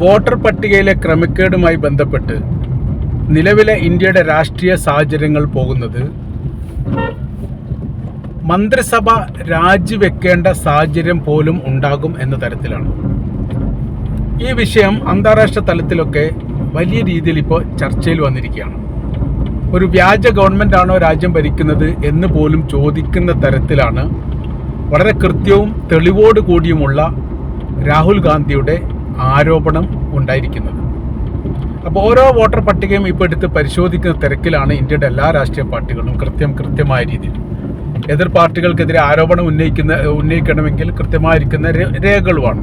Voter പട്ടികയിലെ ക്രമക്കേടുമായി ബന്ധപ്പെട്ട് നിലവിലെ ഇന്ത്യയുടെ രാഷ്ട്രീയ സാഹചര്യങ്ങൾ പോകുന്നത് മന്ത്രിസഭ രാജിവെക്കേണ്ട സാഹചര്യം പോലും ഉണ്ടാകും എന്ന തരത്തിലാണ്. ഈ വിഷയം അന്താരാഷ്ട്ര തലത്തിലൊക്കെ വലിയ രീതിയിൽ ഇപ്പോൾ ചർച്ചയിൽ വന്നിരിക്കുകയാണ്. ഒരു വ്യാജ ഗവൺമെന്റ് ആണോ രാജ്യം ഭരിക്കുന്നത് എന്ന് പോലും ചോദിക്കുന്ന തരത്തിലാണ് വളരെ കൃത്യവും തെളിവോട് കൂടിയുമുള്ള രാഹുൽ ഗാന്ധിയുടെ ആരോപണം ഉണ്ടായിരിക്കുന്നത്. അപ്പോൾ ഓരോ വോട്ടർ പട്ടികയും ഇപ്പോൾ എടുത്ത് പരിശോധിക്കുന്ന തിരക്കിലാണ് ഇന്ത്യയുടെ എല്ലാ രാഷ്ട്രീയ പാർട്ടികളും കൃത്യം കൃത്യമായ രീതിയിൽ. എതിർ പാർട്ടികൾക്കെതിരെ ആരോപണം ഉന്നയിക്കുന്ന ഉന്നയിക്കണമെങ്കിൽ കൃത്യമായിരിക്കുന്ന രേഖകളുമാണ്.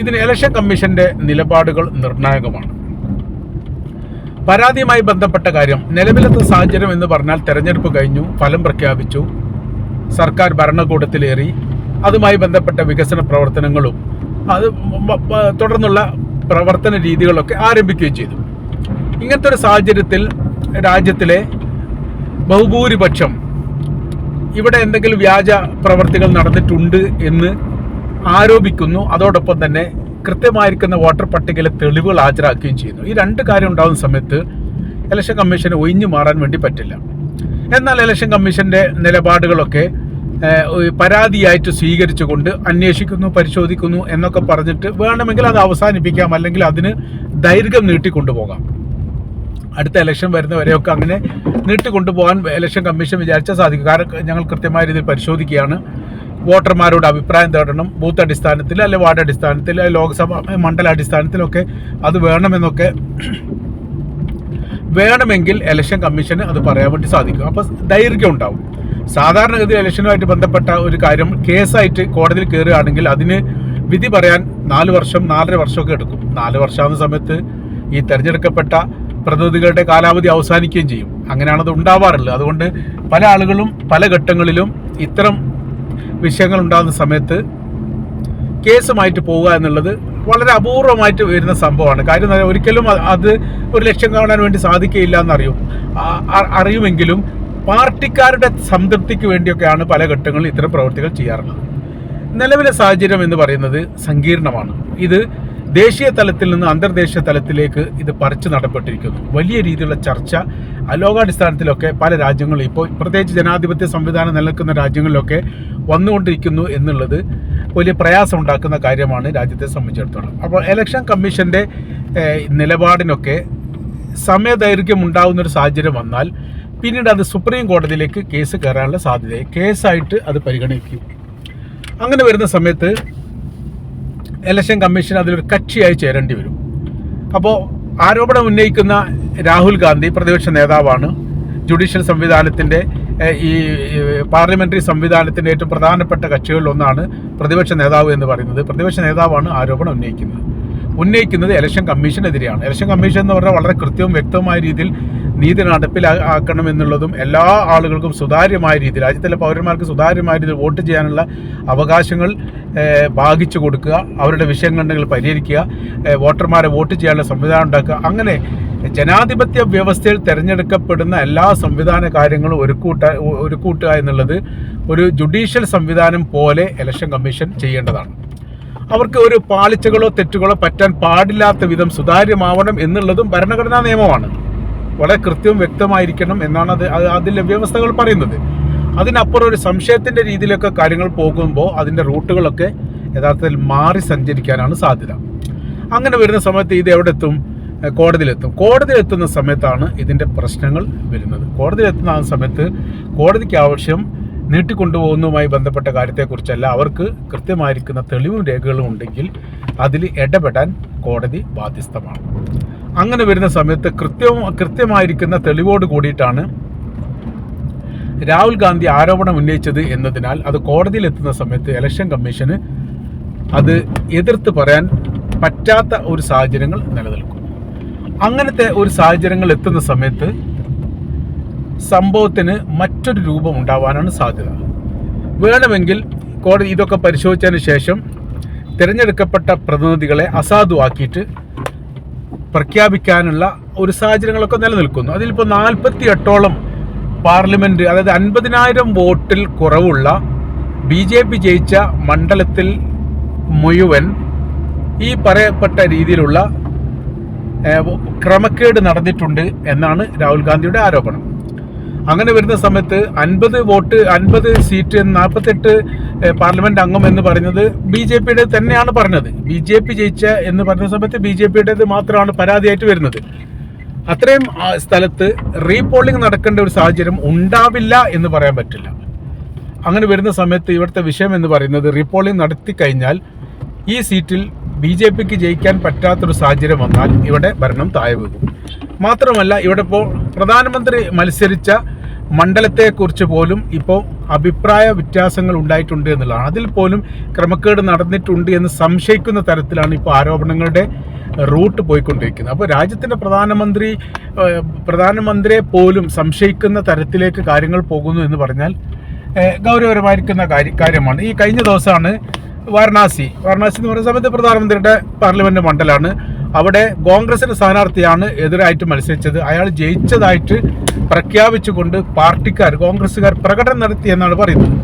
ഇതിന് ഇലക്ഷൻ കമ്മീഷന്റെ നിലപാടുകൾ നിർണായകമാണ്. പരാതിയുമായി ബന്ധപ്പെട്ട കാര്യം നിലവിലത്തെ സാഹചര്യം എന്ന് പറഞ്ഞാൽ തെരഞ്ഞെടുപ്പ് കഴിഞ്ഞു ഫലം പ്രഖ്യാപിച്ചു സർക്കാർ ഭരണകൂടത്തിലേറി അതുമായി ബന്ധപ്പെട്ട വികസന പ്രവർത്തനങ്ങളും അത് തുടർന്നുള്ള പ്രവർത്തന രീതികളൊക്കെ ആരംഭിക്കുകയും ചെയ്തു. ഇങ്ങനത്തെ ഒരു സാഹചര്യത്തിൽ രാജ്യത്തിലെ ബഹുഭൂരിപക്ഷം ഇവിടെ എന്തെങ്കിലും വ്യാജ പ്രവർത്തികൾ നടന്നിട്ടുണ്ട് എന്ന് ആരോപിക്കുന്നു. അതോടൊപ്പം തന്നെ കൃത്യമായിരിക്കുന്ന വോട്ടർ പട്ടികയിലെ തെളിവുകൾ ഹാജരാക്കുകയും ചെയ്യുന്നു. ഈ രണ്ട് കാര്യം ഉണ്ടാകുന്ന സമയത്ത് ഇലക്ഷൻ കമ്മീഷന് ഒഴിഞ്ഞു മാറാൻ വേണ്ടി പറ്റില്ല. എന്നാൽ ഇലക്ഷൻ കമ്മീഷന്റെ നിലപാടുകളൊക്കെ പരാതിയായിട്ട് സ്വീകരിച്ചുകൊണ്ട് അന്വേഷിക്കുന്നു പരിശോധിക്കുന്നു എന്നൊക്കെ പറഞ്ഞിട്ട് വേണമെങ്കിൽ അത് അവസാനിപ്പിക്കാം അല്ലെങ്കിൽ അതിന് ദൈർഘ്യം നീട്ടിക്കൊണ്ടുപോകാം. അടുത്ത ഇലക്ഷൻ വരുന്നവരെയൊക്കെ അങ്ങനെ നീട്ടിക്കൊണ്ടുപോകാൻ ഇലക്ഷൻ കമ്മീഷൻ വിചാരിച്ചാൽ സാധിക്കും. കാരണം ഞങ്ങൾ കൃത്യമായ രീതിയിൽ പരിശോധിക്കുകയാണ്. വോട്ടർമാരോട് അഭിപ്രായം തേടണം. ബൂത്ത് അടിസ്ഥാനത്തിൽ അല്ലെ വാർഡ് അടിസ്ഥാനത്തിൽ അല്ലെങ്കിൽ ലോക്സഭ മണ്ഡല അടിസ്ഥാനത്തിലൊക്കെ അത് വേണമെന്നൊക്കെ വേണമെങ്കിൽ ഇലക്ഷൻ കമ്മീഷന് അത് പറയാൻ വേണ്ടി സാധിക്കും. അപ്പോൾ ദൈർഘ്യം ഉണ്ടാവും. സാധാരണഗതിയിൽ ഇലക്ഷനുമായിട്ട് ബന്ധപ്പെട്ട ഒരു കാര്യം കേസായിട്ട് കോടതിയിൽ കയറുകയാണെങ്കിൽ അതിന് വിധി പറയാൻ നാല് വർഷം നാലര വർഷമൊക്കെ എടുക്കും. നാല് വർഷമാകുന്ന സമയത്ത് ഈ തെരഞ്ഞെടുക്കപ്പെട്ട പ്രതിനിധികളുടെ കാലാവധി അവസാനിക്കുകയും ചെയ്യും. അങ്ങനെയാണ് അത് ഉണ്ടാവാറുള്ളത്. അതുകൊണ്ട് പല ആളുകളും പല ഘട്ടങ്ങളിലും ഇത്തരം വിഷയങ്ങൾ ഉണ്ടാകുന്ന സമയത്ത് കേസുമായിട്ട് പോവുക എന്നുള്ളത് വളരെ അപൂർവമായിട്ട് വരുന്ന സംഭവമാണ്. കാര്യം ഒരിക്കലും അത് ഒരു ലക്ഷ്യം കാണാൻ വേണ്ടി സാധിക്കുകയില്ല എന്നറിയും. അറിയുമെങ്കിലും പാർട്ടിക്കാരുടെ സംതൃപ്തിക്ക് വേണ്ടിയൊക്കെയാണ് പല ഘട്ടങ്ങളിൽ ഇത്തരം പ്രവൃത്തികൾ ചെയ്യാറുള്ളത്. നിലവിലെ സാഹചര്യം എന്ന് പറയുന്നത് സങ്കീർണമാണ്. ഇത് ദേശീയ തലത്തിൽ നിന്ന് അന്തർദേശീയ തലത്തിലേക്ക് ഇത് പറിച്ചു നടപ്പെട്ടിരിക്കുന്നു. വലിയ രീതിയിലുള്ള ചർച്ച ലോകാടിസ്ഥാനത്തിലൊക്കെ പല രാജ്യങ്ങളും ഇപ്പോൾ പ്രത്യേകിച്ച് ജനാധിപത്യ സംവിധാനം നിലനിൽക്കുന്ന രാജ്യങ്ങളിലൊക്കെ വന്നുകൊണ്ടിരിക്കുന്നു എന്നുള്ളത് വലിയ പ്രയാസം ഉണ്ടാക്കുന്ന കാര്യമാണ് രാജ്യത്തെ സംബന്ധിച്ചിടത്തോളം. അപ്പോൾ ഇലക്ഷൻ കമ്മീഷന്റെ നിലപാടിനൊക്കെ സമയദൈർഘ്യം ഉണ്ടാകുന്ന ഒരു സാഹചര്യം വന്നാൽ പിന്നീട് അത് സുപ്രീം കോടതിയിലേക്ക് കേസ് കയറാനുള്ള സാധ്യത കേസായിട്ട് അത് പരിഗണിക്കും. അങ്ങനെ വരുന്ന സമയത്ത് ഇലക്ഷൻ കമ്മീഷൻ അതിലൊരു കക്ഷിയായി ചേരേണ്ടി വരും. അപ്പോൾ ആരോപണം ഉന്നയിക്കുന്ന രാഹുൽ ഗാന്ധി പ്രതിപക്ഷ നേതാവാണ്. ജുഡീഷ്യൽ സംവിധാനത്തിന്റെ ഈ പാർലമെന്ററി സംവിധാനത്തിന്റെ ഏറ്റവും പ്രധാനപ്പെട്ട കക്ഷികളിൽ ഒന്നാണ് പ്രതിപക്ഷ നേതാവ് എന്ന് പറയുന്നത്. പ്രതിപക്ഷ നേതാവാണ് ആരോപണം ഉന്നയിക്കുന്നത്. ഉന്നയിക്കുന്നത് ഇലക്ഷൻ കമ്മീഷനെതിരെയാണ്. ഇലക്ഷൻ കമ്മീഷൻ എന്ന് പറഞ്ഞാൽ വളരെ കൃത്യവും വ്യക്തവുമായ രീതിയിൽ നീതി നടപ്പിലാക്കണം എന്നുള്ളതും എല്ലാ ആളുകൾക്കും സുതാര്യമായ രീതിയിൽ രാജ്യത്തിലെ പൗരന്മാർക്ക് സുതാര്യമായ രീതിയിൽ വോട്ട് ചെയ്യാനുള്ള അവകാശങ്ങൾ ഭാഗിച്ചു കൊടുക്കുക അവരുടെ വിഷയങ്ങളുണ്ടെങ്കിൽ പരിഹരിക്കുക വോട്ടർമാരെ വോട്ട് ചെയ്യാനുള്ള സംവിധാനം ഉണ്ടാക്കുക. അങ്ങനെ ജനാധിപത്യ വ്യവസ്ഥയിൽ തിരഞ്ഞെടുക്കപ്പെടുന്ന എല്ലാ സംവിധാന കാര്യങ്ങളും ഒരു കൂട്ട ഒരു കൂട്ടുക എന്നുള്ളത് ഒരു ജുഡീഷ്യൽ സംവിധാനം പോലെ ഇലക്ഷൻ കമ്മീഷൻ ചെയ്യേണ്ടതാണ്. അവർക്ക് ഒരു പാളിച്ചകളോ തെറ്റുകളോ പറ്റാൻ പാടില്ലാത്ത വിധം സുതാര്യമാവണം എന്നുള്ളതും ഭരണഘടനാ നിയമമാണ്. വളരെ കൃത്യവും വ്യക്തമായിരിക്കണം എന്നാണ് അത് അത് അതിലെ വ്യവസ്ഥകൾ പറയുന്നത്. അതിനപ്പുറം ഒരു സംശയത്തിന്റെ രീതിയിലൊക്കെ കാര്യങ്ങൾ പോകുമ്പോൾ അതിന്റെ റൂട്ടുകളൊക്കെ യഥാർത്ഥത്തിൽ മാറി സഞ്ചരിക്കാനാണ് സാധ്യത. അങ്ങനെ വരുന്ന സമയത്ത് ഇത് എവിടെ എത്തും കോടതിയിലെത്തും. കോടതിയിലെത്തുന്ന സമയത്താണ് ഇതിന്റെ പ്രശ്നങ്ങൾ വരുന്നത്. കോടതിയിലെത്തുന്ന ആ സമയത്ത് കോടതിക്ക് ആവശ്യം നീട്ടിക്കൊണ്ടുപോകുന്നതുമായി ബന്ധപ്പെട്ട കാര്യത്തെക്കുറിച്ചല്ല. അവർക്ക് കൃത്യമായിരിക്കുന്ന തെളിവും രേഖകളും ഉണ്ടെങ്കിൽ അതിൽ ഇടപെടാൻ കോടതി ബാധ്യസ്ഥമാണ്. അങ്ങനെ വരുന്ന സമയത്ത് കൃത്യവും കൃത്യമായിരിക്കുന്ന തെളിവോട് കൂടിയിട്ടാണ് രാഹുൽ ഗാന്ധി ആരോപണം ഉന്നയിച്ചത് എന്നതിനാൽ അത് കോടതിയിലെത്തുന്ന സമയത്ത് ഇലക്ഷൻ കമ്മീഷന് അത് എതിർത്ത് പറയാൻ പറ്റാത്ത ഒരു സാഹചര്യങ്ങൾ നിലനിൽക്കും. അങ്ങനത്തെ ഒരു സാഹചര്യങ്ങൾ എത്തുന്ന സമയത്ത് സംഭവത്തിന് മറ്റൊരു രൂപം ഉണ്ടാവാനാണ് സാധ്യത. വേണമെങ്കിൽ കോടതി ഇതൊക്കെ പരിശോധിച്ചതിന് ശേഷം തിരഞ്ഞെടുക്കപ്പെട്ട പ്രതിനിധികളെ അസാധുവാക്കിയിട്ട് പ്രഖ്യാപിക്കാനുള്ള ഒരു സാഹചര്യങ്ങളൊക്കെ നിലനിൽക്കുന്നു. അതിലിപ്പോൾ നാൽപ്പത്തി എട്ടോളം പാർലമെന്റ് അതായത് അൻപതിനായിരം വോട്ടിൽ കുറവുള്ള ബി ജെ പി ജയിച്ച മണ്ഡലത്തിൽ മുഴുവൻ ഈ പറയപ്പെട്ട രീതിയിലുള്ള ക്രമക്കേട് നടന്നിട്ടുണ്ട് എന്നാണ് രാഹുൽ ഗാന്ധിയുടെ ആരോപണം. അങ്ങനെ വരുന്ന സമയത്ത് അൻപത് വോട്ട് അൻപത് സീറ്റ് നാൽപ്പത്തെട്ട് പാർലമെന്റ് അംഗം എന്ന് പറഞ്ഞത് ബി ജെ പിയുടെ തന്നെയാണ് പറഞ്ഞത്. ബി ജെ പി ജയിച്ച എന്ന് പറഞ്ഞ സമയത്ത് ബി ജെ പിയുടേത് മാത്രമാണ് പരാതിയായിട്ട് വരുന്നത്. അത്രയും സ്ഥലത്ത് റീപോളിംഗ് നടക്കേണ്ട ഒരു സാഹചര്യം ഉണ്ടാവില്ല എന്ന് പറയാൻ പറ്റില്ല. അങ്ങനെ വരുന്ന സമയത്ത് ഇവിടുത്തെ വിഷയം എന്ന് പറയുന്നത് റീപോളിംഗ് നടത്തി കഴിഞ്ഞാൽ ഈ സീറ്റിൽ ബി ജെ പിക്ക് ജയിക്കാൻ പറ്റാത്തൊരു സാഹചര്യം വന്നാൽ ഇവിടെ ഭരണം താഴെ വീകും മാത്രമല്ല ഇവിടെ ഇപ്പോൾ പ്രധാനമന്ത്രി മത്സരിച്ച മണ്ഡലത്തെക്കുറിച്ച് പോലും ഇപ്പോൾ അഭിപ്രായ വ്യത്യാസങ്ങൾ ഉണ്ടായിട്ടുണ്ട് എന്നുള്ളതാണ്. അതിൽ പോലും ക്രമക്കേട് നടന്നിട്ടുണ്ട് എന്ന് സംശയിക്കുന്ന തരത്തിലാണ് ഇപ്പോൾ ആരോപണങ്ങളുടെ റൂട്ട് പോയിക്കൊണ്ടിരിക്കുന്നത്. അപ്പോൾ രാജ്യത്തിന്റെ പ്രധാനമന്ത്രി പ്രധാനമന്ത്രിയെ പോലും സംശയിക്കുന്ന തരത്തിലേക്ക് കാര്യങ്ങൾ പോകുന്നു എന്ന് പറഞ്ഞാൽ ഗൗരവപരമായിരിക്കുന്ന കാര്യമാണ്. ഈ കഴിഞ്ഞ ദിവസമാണ് വാരണാസി. വാരണാസി എന്ന് പറയുന്ന സമയത്ത് പ്രധാനമന്ത്രിയുടെ പാർലമെന്റ് മണ്ഡലമാണ്. അവിടെ കോൺഗ്രസിന്റെ സ്ഥാനാർത്ഥിയാണ് എതിരായിട്ട് മത്സരിച്ചത്. അയാൾ ജയിച്ചതായിട്ട് പ്രഖ്യാപിച്ചുകൊണ്ട് പാർട്ടിക്കാർ കോൺഗ്രസ്സുകാർ പ്രകടനം നടത്തി എന്നാണ് പറയുന്നത്.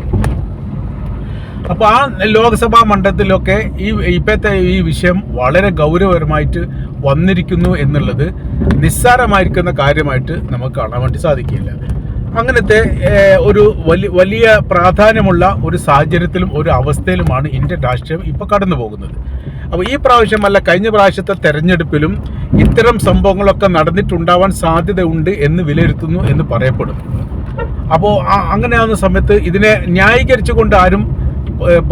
അപ്പോൾ ആ ലോക്സഭാ മണ്ഡലത്തിലൊക്കെ ഈ ഇപ്പോഴത്തെ ഈ വിഷയം വളരെ ഗൗരവപരമായിട്ട് വന്നിരിക്കുന്നു എന്നുള്ളത് നിസ്സാരമായിരിക്കുന്ന കാര്യമായിട്ട് നമുക്ക് കാണാൻ വേണ്ടി സാധിക്കില്ല. അങ്ങനത്തെ ഒരു വലിയ വലിയ പ്രാധാന്യമുള്ള ഒരു സാഹചര്യത്തിലും ഒരു അവസ്ഥയിലുമാണ് ഇന്ത്യൻ രാഷ്ട്രീയം ഇപ്പോൾ കടന്നു പോകുന്നത് അപ്പോൾ ഈ പ്രാവശ്യമല്ല കഴിഞ്ഞ പ്രാവശ്യത്തെ തെരഞ്ഞെടുപ്പിലും ഇത്തരം സംഭവങ്ങളൊക്കെ നടന്നിട്ടുണ്ടാവാൻ സാധ്യതയുണ്ട് എന്ന് വിലയിരുത്തുന്നു എന്ന് പറയപ്പെടുന്നു അപ്പോൾ അങ്ങനെയാവുന്ന സമയത്ത് ഇതിനെ ന്യായീകരിച്ചുകൊണ്ട് ആരും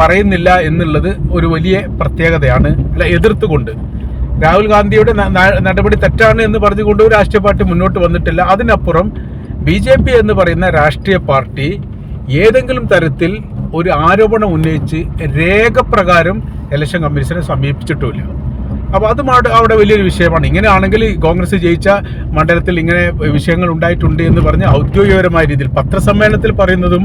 പറയുന്നില്ല എന്നുള്ളത് ഒരു വലിയ പ്രത്യേകതയാണ് അല്ല എതിർത്തുകൊണ്ട്. രാഹുൽ ഗാന്ധിയുടെ നടപടി തെറ്റാണ് എന്ന് പറഞ്ഞുകൊണ്ട് രാഷ്ട്രീയ പാർട്ടി മുന്നോട്ട് വന്നിട്ടില്ല. അതിനപ്പുറം ബി ജെ പി എന്ന് പറയുന്ന രാഷ്ട്രീയ പാർട്ടി ഏതെങ്കിലും തരത്തിൽ ഒരു ആരോപണം ഉന്നയിച്ച് രേഖപ്രകാരം ഇലക്ഷൻ കമ്മീഷനെ സമീപിച്ചിട്ടുമില്ല. അപ്പോൾ അതും അവിടെ അവിടെ വലിയൊരു വിഷയമാണ്. ഇങ്ങനെയാണെങ്കിൽ കോൺഗ്രസ് ജയിച്ച മണ്ഡലത്തിൽ ഇങ്ങനെ വിഷയങ്ങൾ ഉണ്ടായിട്ടുണ്ട് എന്ന് പറഞ്ഞ് ഔദ്യോഗികപരമായ രീതിയിൽ പത്രസമ്മേളനത്തിൽ പറയുന്നതും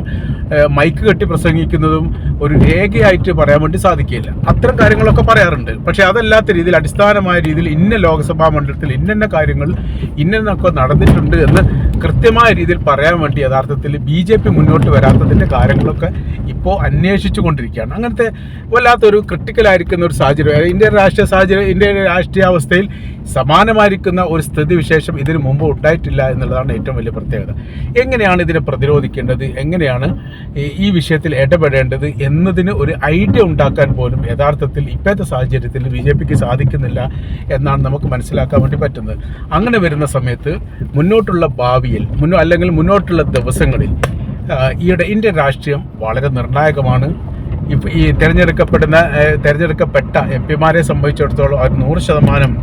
മൈക്ക് കെട്ടി പ്രസംഗിക്കുന്നതും ഒരു രേഖയായിട്ട് പറയാൻ വേണ്ടി സാധിക്കില്ല. അത്തരം കാര്യങ്ങളൊക്കെ പറയാറുണ്ട്. പക്ഷേ അതല്ലാത്ത രീതിയിൽ അടിസ്ഥാനമായ രീതിയിൽ ഇന്ന ലോക്സഭാ മണ്ഡലത്തിൽ ഇന്ന കാര്യങ്ങൾ ഇന്നൊക്കെ നടന്നിട്ടുണ്ട് എന്ന് കൃത്യമായ രീതിയിൽ പറയാൻ വേണ്ടി യഥാർത്ഥത്തിൽ ബി ജെ പി മുന്നോട്ട് വരാത്തതിന്റെ കാര്യങ്ങളൊക്കെ ഇപ്പോൾ അന്വേഷിച്ചു കൊണ്ടിരിക്കുകയാണ് അങ്ങനത്തെ വല്ലാത്തൊരു ക്രിട്ടിക്കലായിരിക്കുന്ന ഒരു സാഹചര്യം. ഇന്ത്യൻ രാഷ്ട്രീയ സാഹചര്യം ഇന്ത്യയുടെ രാഷ്ട്രീയ അവസ്ഥയിൽ സമാനമായിരിക്കുന്ന ഒരു സ്ഥിതിവിശേഷം ഇതിനു മുമ്പ് ഉണ്ടായിട്ടില്ല എന്നുള്ളതാണ് ഏറ്റവും വലിയ പ്രത്യേകത. എങ്ങനെയാണ് ഇതിനെ പ്രതിരോധിക്കേണ്ടത്? എങ്ങനെയാണ് ഈ- വിഷയത്തിൽ ഇടപെടേണ്ടത് എന്നതിന് ഒരു ഐഡിയ ഉണ്ടാക്കാൻ പോലും യഥാർത്ഥത്തിൽ ഇപ്പോഴത്തെ സാഹചര്യത്തിൽ ബി ജെ പിക്ക് സാധിക്കുന്നില്ല എന്നാണ് നമുക്ക് മനസ്സിലാക്കാൻ വേണ്ടി പറ്റുന്നത്. അങ്ങനെ വരുന്ന സമയത്ത് മുന്നോട്ടുള്ള ഭാവിയിൽ മുന്നോ അല്ലെങ്കിൽ മുന്നോട്ടുള്ള ദിവസങ്ങളിൽ ഈയിടെ ഇന്ത്യൻ രാഷ്ട്രീയം വളരെ നിർണായകമാണ്. ഈ തിരഞ്ഞെടുക്കപ്പെടുന്ന തിരഞ്ഞെടുക്കപ്പെട്ട എം പിമാരെ സംബന്ധിച്ചിടത്തോളം അവർ നൂറ് ശതമാനം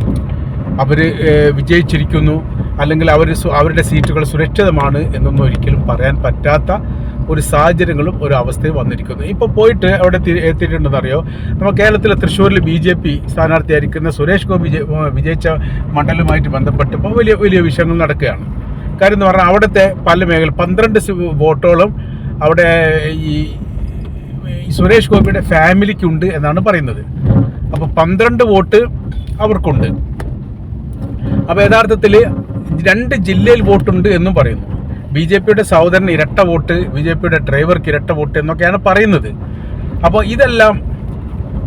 അവർ വിജയിച്ചിരിക്കുന്നു. അല്ലെങ്കിൽ അവർ അവരുടെ സീറ്റുകൾ സുരക്ഷിതമാണ് എന്നൊന്നും ഒരിക്കലും പറയാൻ പറ്റാത്ത ഒരു സാഹചര്യങ്ങളും ഒരു അവസ്ഥയും വന്നിരിക്കുന്നു. ഇപ്പോൾ പോയിട്ട് അവിടെ എത്തി- എത്തിയിട്ടുണ്ടെന്നറിയോ? നമ്മൾ കേരളത്തിലെ തൃശ്ശൂരിൽ ബി ജെ പി സ്ഥാനാർത്ഥിയായിരിക്കുന്ന സുരേഷ് ഗോപി വിജയ- വിജയിച്ച മണ്ഡലവുമായിട്ട് ബന്ധപ്പെട്ടപ്പോൾ വലിയ വലിയ വിഷയങ്ങൾ നടക്കുകയാണ്. കാര്യം എന്ന് പറഞ്ഞാൽ അവിടുത്തെ പല മേഖല പന്ത്രണ്ട് വോട്ടോളം അവിടെ ഈ ഈ സുരേഷ് ഗോപിയുടെ ഫാമിലിക്കുണ്ട് എന്നാണ് പറയുന്നത്. അപ്പോൾ പന്ത്രണ്ട് വോട്ട് അവർക്കുണ്ട്. അപ്പോൾ യഥാർത്ഥത്തിൽ രണ്ട് ജില്ലയിൽ വോട്ടുണ്ട് എന്നും പറയുന്നു. ബി ജെ പിയുടെ സഹോദരന് ഇരട്ട വോട്ട് ബി ജെ പിയുടെ ഡ്രൈവർക്ക് ഇരട്ട വോട്ട് എന്നൊക്കെയാണ് പറയുന്നത്. അപ്പോൾ ഇതെല്ലാം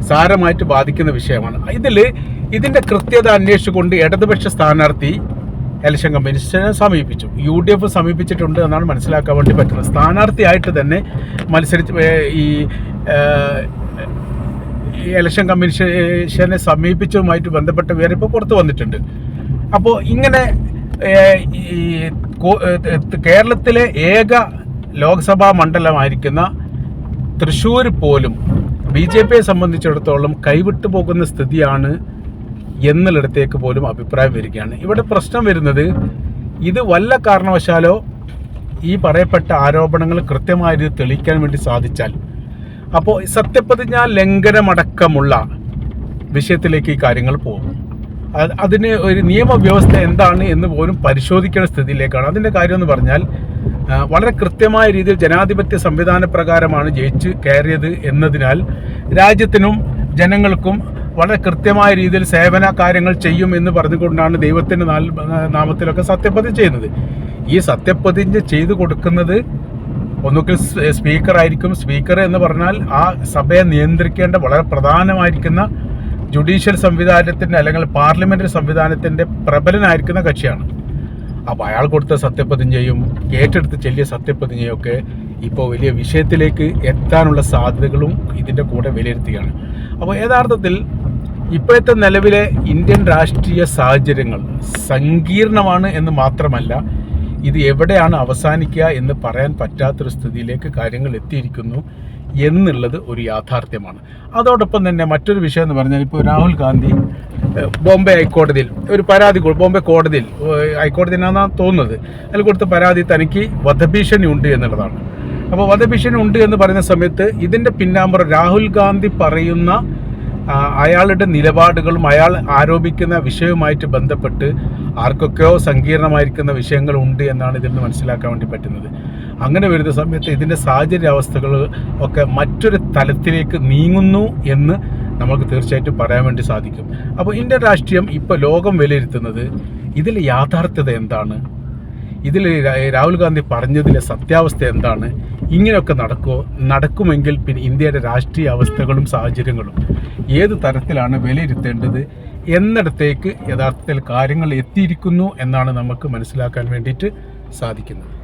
സാരമായിട്ട് ബാധിക്കുന്ന വിഷയമാണ്. ഇതിൽ ഇതിന്റെ കൃത്യത അന്വേഷിച്ചുകൊണ്ട് ഇടതുപക്ഷ സ്ഥാനാർത്ഥി ഇലക്ഷൻ കമ്മീഷനെ സമീപിച്ചു. യു ഡി എഫ് സമീപിച്ചിട്ടുണ്ട് എന്നാണ് മനസ്സിലാക്കാൻ വേണ്ടി പറ്റുന്നത്. സ്ഥാനാർത്ഥിയായിട്ട് തന്നെ മത്സരിച്ച് ഈ ഇലക്ഷൻ കമ്മീഷനെ സമീപിച്ചതുമായിട്ട് ബന്ധപ്പെട്ട വിവരം ഇപ്പോൾ പുറത്ത് വന്നിട്ടുണ്ട്. അപ്പോൾ ഇങ്ങനെ ഈ കേരളത്തിലെ ഏക ലോക്സഭാ മണ്ഡലമായിരിക്കുന്ന തൃശ്ശൂർ പോലും ബി ജെ പിയെ സംബന്ധിച്ചിടത്തോളം കൈവിട്ടു പോകുന്ന സ്ഥിതിയാണ് എന്നുള്ളിടത്തേക്ക് പോലും അഭിപ്രായം വരികയാണ്. ഇവിടെ പ്രശ്നം വരുന്നത് ഇത് വല്ല കാരണവശാലോ ഈ പറയപ്പെട്ട ആരോപണങ്ങൾ കൃത്യമായ രീതിയിൽ തെളിയിക്കാൻ വേണ്ടി സാധിച്ചാൽ. അപ്പോൾ സത്യപ്രതിജ്ഞ ലംഘനമടക്കമുള്ള വിഷയത്തിലേക്ക് ഈ കാര്യങ്ങൾ പോകും. അത് അതിന് ഒരു നിയമവ്യവസ്ഥ എന്താണ് എന്ന് പോലും പരിശോധിക്കേണ്ട സ്ഥിതിയിലേക്കാണ്. അതിന്റെ കാര്യം എന്ന് പറഞ്ഞാൽ വളരെ കൃത്യമായ രീതിയിൽ ജനാധിപത്യ സംവിധാന പ്രകാരമാണ് ജയിച്ച് കയറിയത് എന്നതിനാൽ രാജ്യത്തിനും ജനങ്ങൾക്കും വളരെ കൃത്യമായ രീതിയിൽ സേവന കാര്യങ്ങൾ ചെയ്യും എന്ന് പറഞ്ഞുകൊണ്ടാണ് ദൈവത്തിന്റെ നാമത്തിലൊക്കെ സത്യപ്രതിജ്ഞ ചെയ്യുന്നത്. ഈ സത്യപ്രതിജ്ഞ ചെയ്തു കൊടുക്കുന്നത് ഒന്നുകിൽ സ്പീക്കർ ആയിരിക്കും. സ്പീക്കർ എന്ന് പറഞ്ഞാൽ ആ സഭയെ നിയന്ത്രിക്കേണ്ട വളരെ പ്രധാനമായിരിക്കുന്ന ജുഡീഷ്യൽ സംവിധാനത്തിന്റെ അല്ലെങ്കിൽ പാർലമെന്ററി സംവിധാനത്തിന്റെ പ്രബലനായിരിക്കുന്ന കക്ഷിയാണ്. അപ്പോൾ അയാൾ കൊടുത്ത സത്യപ്രതിജ്ഞയും ഏറ്റെടുത്ത് ചെല്ലിയ സത്യപ്രതിജ്ഞയും ഒക്കെ ഇപ്പോൾ വലിയ വിഷയത്തിലേക്ക് എത്താനുള്ള സാധ്യതകളും ഇതിന്റെ കൂടെ വിലയിരുത്തുകയാണ്. അപ്പോൾ യഥാർത്ഥത്തിൽ ഇപ്പോഴത്തെ നിലവിലെ ഇന്ത്യൻ രാഷ്ട്രീയ സാഹചര്യങ്ങൾ സങ്കീർണമാണ് എന്ന് മാത്രമല്ല ഇത് എവിടെയാണ് അവസാനിക്കുക എന്ന് പറയാൻ പറ്റാത്തൊരു സ്ഥിതിയിലേക്ക് കാര്യങ്ങൾ എത്തിയിരിക്കുന്നു എന്നുള്ളത് ഒരു യാഥാർത്ഥ്യമാണ്. അതോടൊപ്പം തന്നെ മറ്റൊരു വിഷയം എന്ന് പറഞ്ഞാൽ ഇപ്പോൾ രാഹുൽ ഗാന്ധി ബോംബെ ഹൈക്കോടതിയിൽ ഒരു പരാതി ബോംബെ കോടതിയിൽ ഹൈക്കോടതിയിലാണെന്നാണ് തോന്നുന്നത്. അതിൽ കൊടുത്ത പരാതി തനിക്ക് വധഭീഷണി ഉണ്ട് എന്നുള്ളതാണ്. അപ്പോൾ വധഭീഷണി ഉണ്ട് എന്ന് പറയുന്ന സമയത്ത് ഇതിന്റെ പിന്നാമ്പുറം രാഹുൽ ഗാന്ധി പറയുന്ന അയാളുടെ നിലപാടുകളും അയാൾ ആരോപിക്കുന്ന വിഷയവുമായിട്ട് ബന്ധപ്പെട്ട് ആർക്കൊക്കെയോ സങ്കീർണമായിരിക്കുന്ന വിഷയങ്ങൾ ഉണ്ട് എന്നാണ് ഇതിൽ നിന്ന് മനസ്സിലാക്കാൻ വേണ്ടി പറ്റുന്നത്. അങ്ങനെ വരുന്ന സമയത്ത് ഇതിന്റെ സാഹചര്യാവസ്ഥകൾ ഒക്കെ മറ്റൊരു തലത്തിലേക്ക് നീങ്ങുന്നു എന്ന് നമുക്ക് തീർച്ചയായിട്ടും പറയാൻ വേണ്ടി സാധിക്കും. അപ്പോൾ ഇന്ത്യൻ രാഷ്ട്രീയം ഇപ്പോൾ ലോകം വിലയിരുത്തുന്നത് ഇതിൽ യാഥാർത്ഥ്യത എന്താണ്? ഇതിൽ രാഹുൽ ഗാന്ധി പറഞ്ഞതിലെ സത്യാവസ്ഥ എന്താണ്? ഇങ്ങനെയൊക്കെ നടക്കുമോ നടക്കുമെങ്കിൽ പിന്നെ ഇന്ത്യയുടെ രാഷ്ട്രീയ അവസ്ഥകളും സാഹചര്യങ്ങളും ഏത് തരത്തിലാണ് വിലയിരുത്തേണ്ടത് എന്നിടത്തേക്ക് യഥാർത്ഥത്തിൽ കാര്യങ്ങൾ എത്തിയിരിക്കുന്നു എന്നാണ് നമുക്ക് മനസ്സിലാക്കാൻ വേണ്ടിയിട്ട് സാധിക്കുന്നത്.